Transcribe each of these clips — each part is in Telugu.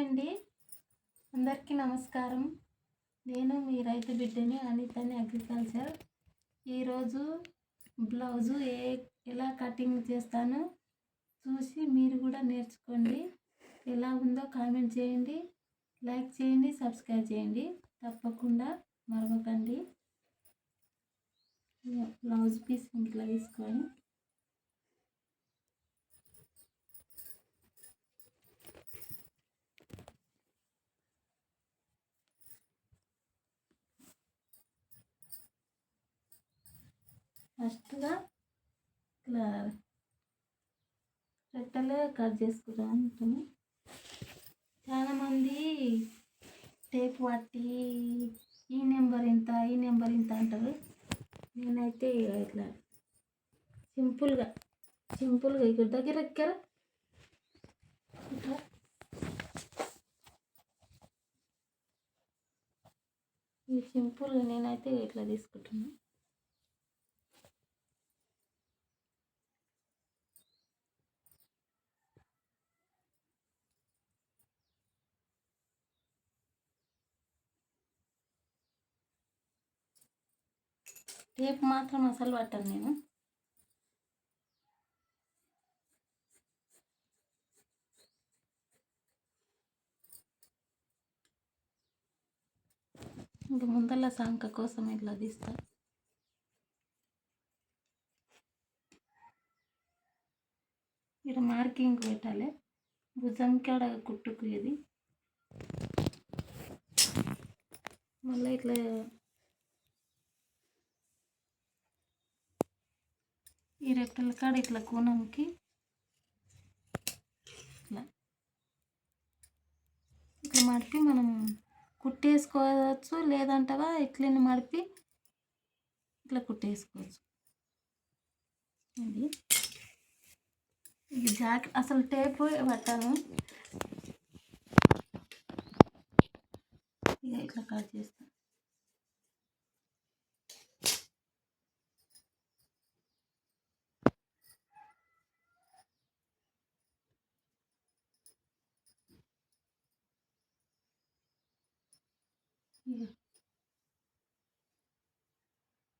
అండి. అందరికీ నమస్కారం. నేను మీ రైతు బిడ్డని అనితని అగ్రికల్చర్. ఈరోజు బ్లౌజు ఏ ఎలా కటింగ్ చేస్తానో చూసి మీరు కూడా నేర్చుకోండి. ఎలా ఉందో కామెంట్ చేయండి. లైక్ చేయండి సబ్స్క్రైబ్ చేయండి. తప్పకుండా మరవకండి. బ్లౌజ్ పీస్ ఇంట్లో తీసుకొని ఫస్ట్గా ఇట్లా రెట్టలే కట్ చేసుకుంటా ఉంటాము చాలామంది టేప్ పట్టి ఈ నెంబర్ ఇంత ఈ నెంబర్ ఇంత అంటారు. నేనైతే ఇట్లా సింపుల్గా సింపుల్గా ఇక్కడ దగ్గర ఎక్కారు? ఇట్లా. ఈ సింపుల్గా నేనైతే ఇట్లా తీసుకుంటున్నాను టేప్ మాత్రం అసలు పట్టను నేను. ఇంకా ముందల సంక కోసం ఇట్లా తీస్తా. ఇక్కడ మార్కింగ్ పెట్టాలి. భుజం కాడ కుట్టుకు ఇది. మళ్ళీ ఇట్లా ఈ రెక్కల కాడ ఇట్లా కోణంకి. ఇట్లా. ఇట్లా మడిపి మనం కుట్టేసుకోవచ్చు లేదంటవా ఇట్లని మడిపి ఇట్లా కుట్టేసుకోవచ్చు. ఇది. ఇది జాకెట్ అసలు టేప్ పట్టాను. ఇక ఇట్లా కట్ చేస్తాను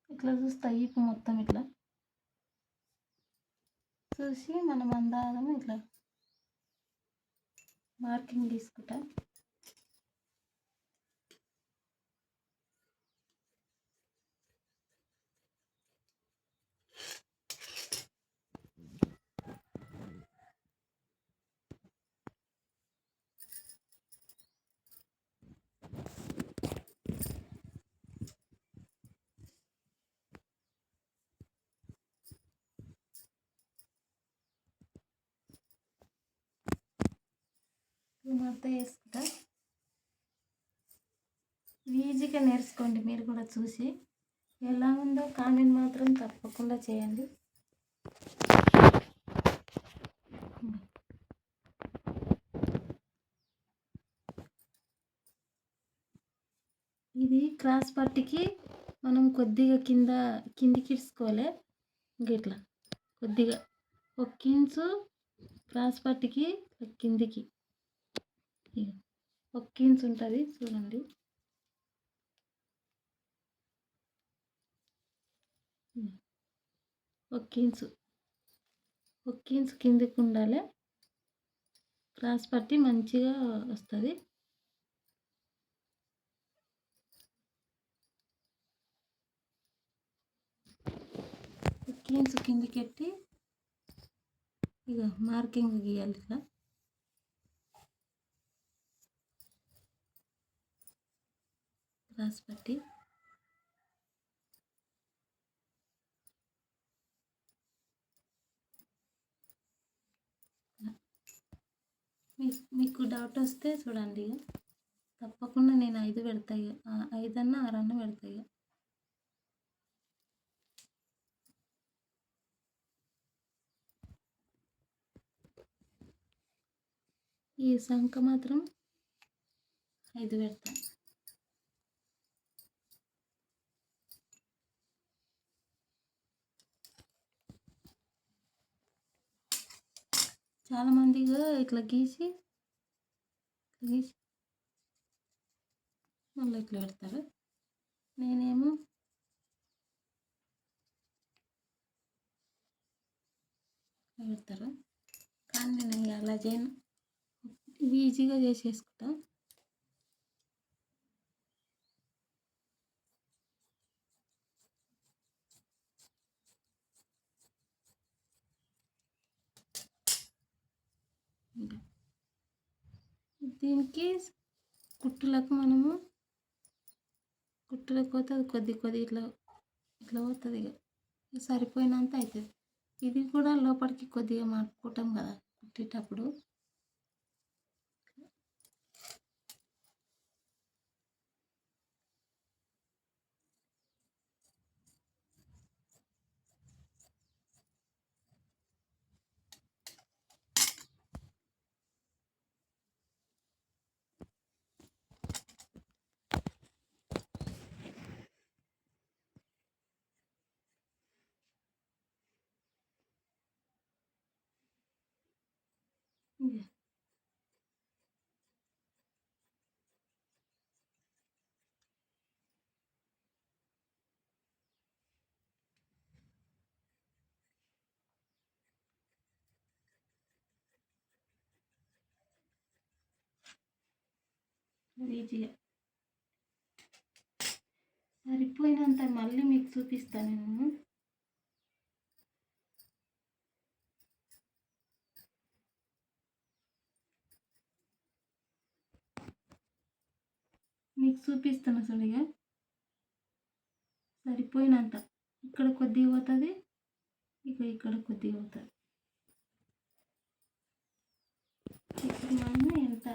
ఇట్లా చూస్తా ఈపు మొత్తం ఇట్లా. చూసి మనం అందాము ఇట్లా మార్కింగ్ తీసుకుంటా. మడత వేసుకుంటా ఈజీగా నేర్చుకోండి మీరు కూడా చూసి. ఎలా ఉందో కామెంట్ మాత్రం తప్పకుండా చేయండి. ఇది క్రాస్ పట్టికి మనం కొద్దిగా కింద కిందికి ఇడ్చుకోవాలి. గిట్లా కొద్దిగా ఒక ఇంచు క్రాస్ పట్టికి కిందికి. ఇక ఒక ఉంటుంది చూడండి. ఒక ఇంచు ఒక కిందికి ఉండాలి. క్రాస్ పట్టి మంచిగా వస్తుంది. ఒక ఇంచు కిందికి ఎట్టి ఇక మార్కింగ్ గీయాలి ఇట్లా. క్రాస్ పట్టి మీకు డౌట్ వస్తే చూడండి తప్పకుండా నేను ఐదు పెడతాయి ఐదన్నా ఆరన్నా పెడతాయి ఈ సంఖ మాత్రం ఐదు పెడతాను చాలామంది ఇట్లా గీసి గీసి మళ్ళీ ఇట్లా పెడతారు. నేనేమో పెడతారు. కానీ నేను అలా చేయను. ఇవి ఈజీగా చేసేసుకుంటా ఇంకా దీనికి కుట్టులకు మనము కుట్టులకు పోతే అది కొద్ది కొద్ది ఇట్లా ఇట్లా పోతుంది ఇక. సరిపోయినంత అవుతుంది ఇది కూడా లోపలికి కొద్దిగా మార్పుకుంటాం కదా కుట్టేటప్పుడు. ఈజీగా సరిపోయినంత మళ్ళీ మీకు చూపిస్తాను నేను. మీకు చూపిస్తాను అసలుగా సరిపోయినంత. ఇక్కడ కొద్దిగా పోతుంది ఇక ఇక్కడ కొద్దిగా పోతుంది. ఇప్పుడు మనం ఎంత?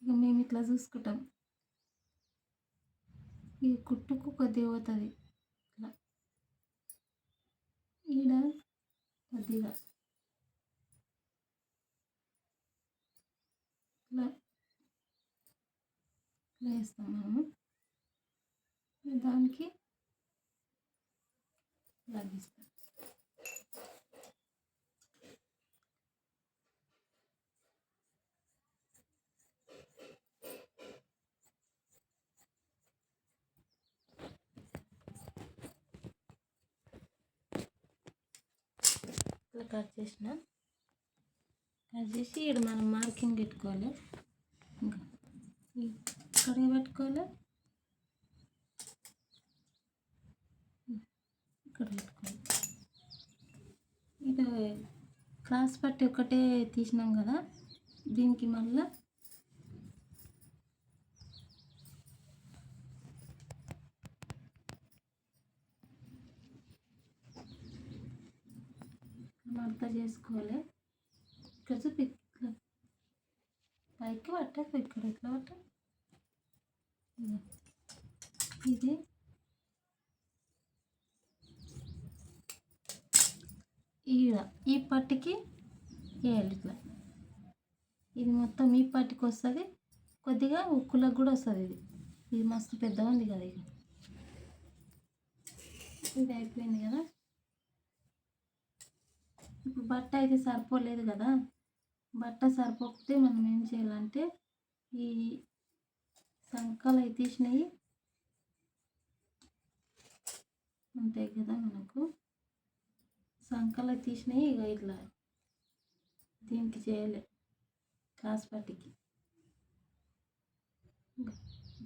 ఇక మేము ఇట్లా చూసుకుంటాం. ఈ కుట్టుకు ఒక దేవతది అలా ఈడ కొద్దిగా ఇలా ఇట్లా వేస్తాం మనము దానికి లభిస్తాం. ఇట్లా కట్ చేసిన. కట్ చేసి ఇక్కడ మనం మార్కింగ్ పెట్టుకోవాలి. ఇంకా ఇక్కడికి పెట్టుకోవాలి. ఇక్కడ పెట్టుకోవాలి. ఇది క్రాస్ పట్టి ఒకటే తీసినాం కదా. దీనికి మళ్ళీ మడత చేసుకోవాలి ఇక్కడ చూపి పైకి పట్టకు ఇక్కడ ఎట్లా పట్ట? ఇది. ఈడ. ఈ పట్టికి వేయాలి ఇట్లా. ఇది మొత్తం ఈ పట్టికి వస్తుంది. కొద్దిగా ఉక్కులకు కూడా వస్తుంది ఇది. ఇది మస్తు పెద్దగా ఉంది కదా ఇక. ఇది అయిపోయింది కదా? ఇప్పుడు బట్ట అయితే సరిపోలేదు కదా? బట్ట సరిపోకపోతే మనం ఏం చేయాలంటే ఈ సంకలు అయితే తీసినవి ఉంటాయి కదా మనకు? సంకలు తీసినవి ఇక ఇట్లా దీనికి చేయలే క్రాస్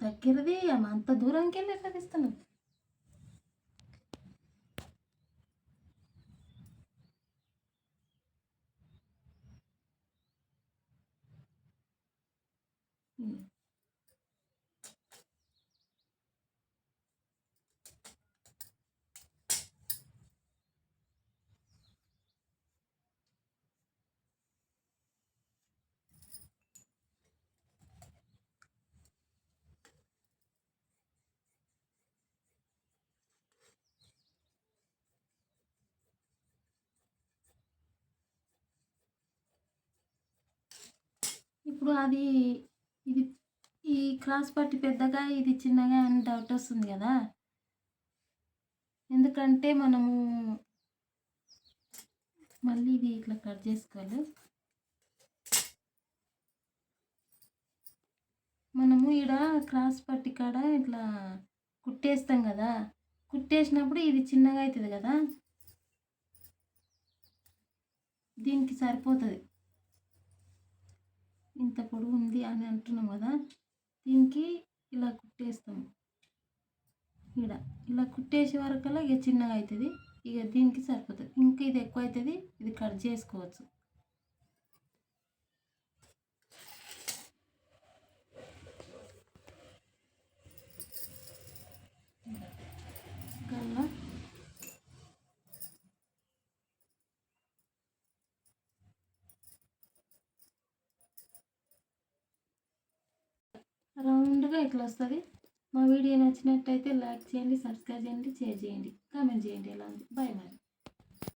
దగ్గరది అంత దూరంకి వెళ్ళి ఎట్లా తీస్తున్నావు? ఉమ్. ఇప్పుడు ఇప్పుడు అది ఇది ఈ క్రాస్ పట్టి పెద్దగా ఇది చిన్నగా అని డౌట్ వస్తుంది కదా? ఎందుకంటే మనము మళ్ళీ ఇది ఇట్లా కట్ చేసుకోవాలి. మనము ఈడ క్రాస్ పట్టి కాడ ఇట్లా కుట్టేస్తాం కదా? కుట్టేసినప్పుడు ఇది చిన్నగా అవుతుంది కదా? దీనికి సరిపోతుంది. ఇంత పొడుగు ఉంది అని అంటున్నాం కదా దీనికి ఇలా కుట్టేస్తాము ఈడ ఇలా కుట్టేసే వరకల్లా ఇక చిన్నగా అవుతుంది ఇక దీనికి సరిపోతుంది. ఇంకా ఇది ఎక్కువ అవుతుంది ఇది కట్ చేసుకోవచ్చు. రౌండ్గా ఇట్లా వస్తుంది. మా వీడియో నచ్చినట్టయితే లైక్ చేయండి సబ్స్క్రైబ్ చేయండి షేర్ చేయండి కామెంట్ చేయండి. ఎలా ఉంది? బాయ్ మరి.